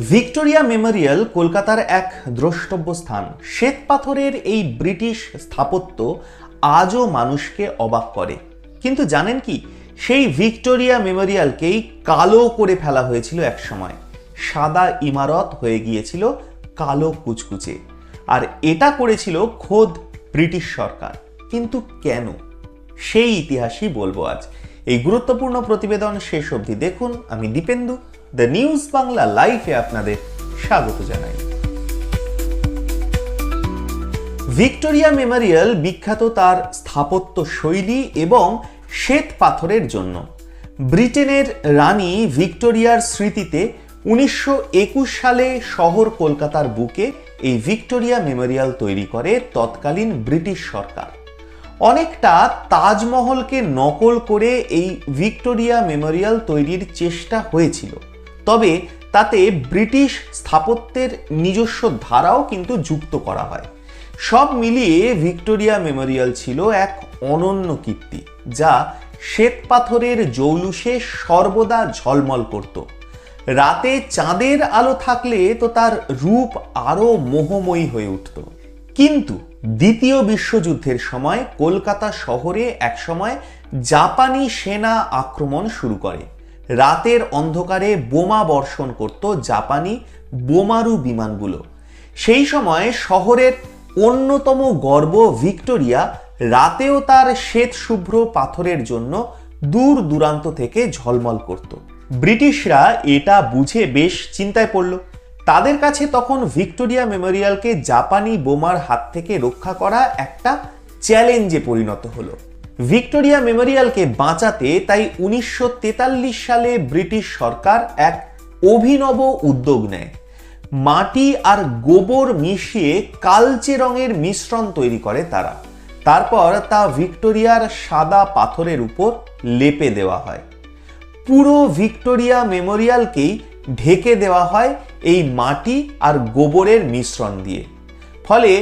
Victoria Memorial কলকাতার এক দ্রষ্টব্য স্থান। শ্বেত পাথরের এই ব্রিটিশ স্থাপত্য আজও মানুষকে অবাক করে। কিন্তু জানেন কি, সেই ভিক্টোরিয়া মেমোরিয়ালকেই কালো করে ফেলা হয়েছিল একসময় সাদা ইমারত হয়ে গিয়েছিল কালো কুচকুচে। আর এটা করেছিল খোদ ব্রিটিশ সরকার। কিন্তু কেন? সেই ইতিহাসই বলব আজ। এই গুরুত্বপূর্ণ প্রতিবেদন শেষ অবধি দেখুন। আমি দীপেন্দু, দ্য নিউজ বাংলা লাইভে আপনাদের স্বাগত জানাই। ভিক্টোরিয়া মেমোরিয়াল বিখ্যাত তার স্থাপত্য শৈলী এবং শ্বেত পাথরের জন্য। ব্রিটেনের রানী ভিক্টোরিয়ার স্মৃতিতে উনিশশো একুশ সালে শহর কলকাতার বুকে এই ভিক্টোরিয়া মেমোরিয়াল তৈরি করে তৎকালীন ব্রিটিশ সরকার। অনেকটা তাজমহলকে নকল করে এই ভিক্টোরিয়া মেমোরিয়াল তৈরির চেষ্টা হয়েছিল। তবে তাতে ব্রিটিশ স্থাপত্যের নিজস্ব ধারাও কিন্তু যুক্ত করা হয়। সব মিলিয়ে ভিক্টোরিয়া মেমোরিয়াল ছিল এক অনন্য কীর্তি, যা শ্বেত পাথরের জৌলুসে সর্বদা ঝলমল করত। রাতে চাঁদের আলো থাকলে তো তার রূপ আরও মোহময়ী হয়ে উঠত। কিন্তু দ্বিতীয় বিশ্বযুদ্ধের সময় কলকাতা শহরে একসময় জাপানি সেনা আক্রমণ শুরু করে। রাতের অন্ধকারে বোমা বর্ষণ করত জাপানি বোমারু বিমানগুলো। সেই সময় শহরের অন্যতম গর্ব ভিক্টোরিয়া রাতেও তার শ্বেত শুভ্র পাথরের জন্য দূর দূরান্ত থেকে ঝলমল করত। ব্রিটিশরা এটা বুঝে বেশ চিন্তায় পড়ল। তাদের কাছে তখন ভিক্টোরিয়া মেমোরিয়ালকে জাপানি বোমার হাত থেকে রক্ষা করা একটা চ্যালেঞ্জে পরিণত হলো। ভিক্টোরিয়া মেমোরিয়ালকে বাঁচাতে তাই উনিশশো তেতাল্লিশ সালে ব্রিটিশ সরকার এক অভিনব উদ্যোগ নেয়। মাটি আর গোবর মিশিয়ে কালচে রঙের মিশ্রণ তৈরি করে তারা। তারপর তা ভিক্টোরিয়ার সাদা পাথরের উপর লেপে দেওয়া হয়। পুরো ভিক্টোরিয়া মেমোরিয়ালকেই ঢেকে দেওয়া হয় এই মাটি আর গোবরের মিশ্রণ দিয়ে। ফলে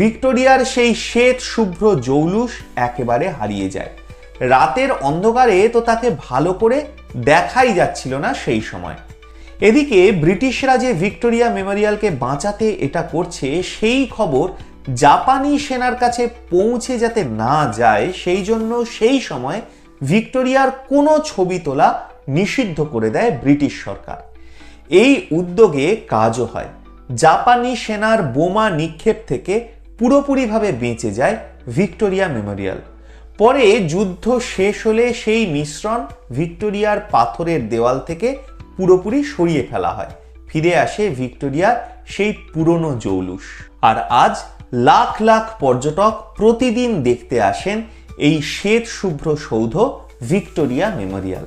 ভিক্টোরিয়ার সেই শ্বেত শুভ্র জৌলুস একেবারে হারিয়ে যায়। রাতের অন্ধকারে তো তাকে ভালো করে দেখাই যাচ্ছিল না সেই সময়। এদিকে ব্রিটিশরা যে ভিক্টোরিয়া মেমোরিয়ালকে বাঁচাতে এটা করছে, সেই খবর জাপানি সেনার কাছে পৌঁছে যাতে না যায়, সেই জন্য সেই সময় ভিক্টোরিয়ার কোনো ছবি তোলা নিষিদ্ধ করে দেয় ব্রিটিশ সরকার। এই উদ্যোগে কাজও হয়। জাপানি সেনার বোমা নিক্ষেপ থেকে পুরোপুরিভাবে বেঁচে যায় ভিক্টোরিয়া মেমোরিয়াল। পরে যুদ্ধ শেষ হলে সেই মিশ্রণ ভিক্টোরিয়ার পাথরের দেওয়াল থেকে পুরোপুরি সরিয়ে ফেলা হয়। ফিরে আসে ভিক্টোরিয়ার সেই পুরনো জৌলুস। আর আজ লাখ লাখ পর্যটক প্রতিদিন দেখতে আসেন এই শ্বেত শুভ্র সৌধ ভিক্টোরিয়া মেমোরিয়াল।